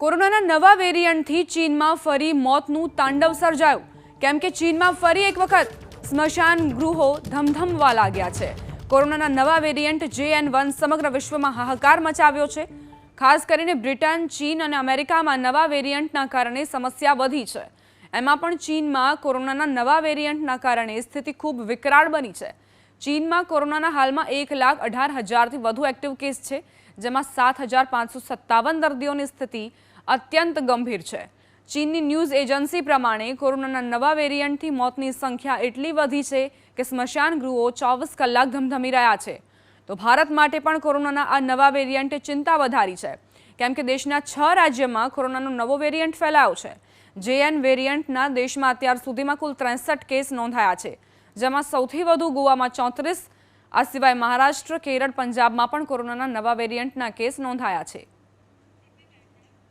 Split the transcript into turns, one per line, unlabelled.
કોરોનાના નવા વેરિયન્ટથી ચીનમાં ફરી મોતનું તાંડવ સર્જાયું. કેમ કે ચીનમાં ફરી એક વખત સ્મશાન ગૃહો ધમધમવા લાગ્યા છે. કોરોનાના નવા વેરિયન્ટ જે એન વન સમગ્ર વિશ્વમાં હાહાકાર મચાવ્યો છે. ખાસ કરીને બ્રિટન, ચીન અને અમેરિકામાં નવા વેરિયન્ટના કારણે સમસ્યા વધી છે. એમાં પણ ચીનમાં કોરોનાના નવા વેરિયન્ટના કારણે સ્થિતિ ખૂબ વિકરાળ બની છે. ચીનમાં કોરોનાના હાલમાં એક લાખ અઢાર હજારથી વધુ એક્ટિવ કેસ છે, જેમાં સાત હજાર પાંચસો સત્તાવન દર્દીઓની સ્થિતિ અત્યંત ગંભીર છે. ચીનની ન્યૂઝ એજન્સી પ્રમાણે કોરોનાના નવા વેરિયન્ટથી મોતની સંખ્યા એટલી વધી છે કે સ્મશાન ગૃહો ચોવીસ કલાક ધમધમી રહ્યા છે. તો ભારત માટે પણ કોરોનાના આ નવા વેરિયન્ટે ચિંતા વધારી છે. કેમ કે દેશના છ રાજ્યમાં કોરોનાનો નવો વેરિયન્ટ ફેલાયો છે. જેએન વેરિયન્ટના દેશમાં અત્યાર સુધીમાં કુલ ત્રેસઠ કેસ નોંધાયા છે. જેમાં સૌથી વધુ ગોવામાં ચોત્રીસ. આ સિવાય મહારાષ્ટ્ર, કેરળ, પંજાબમાં પણ કોરોનાના નવા વેરિયન્ટના કેસ નોંધાયા છે.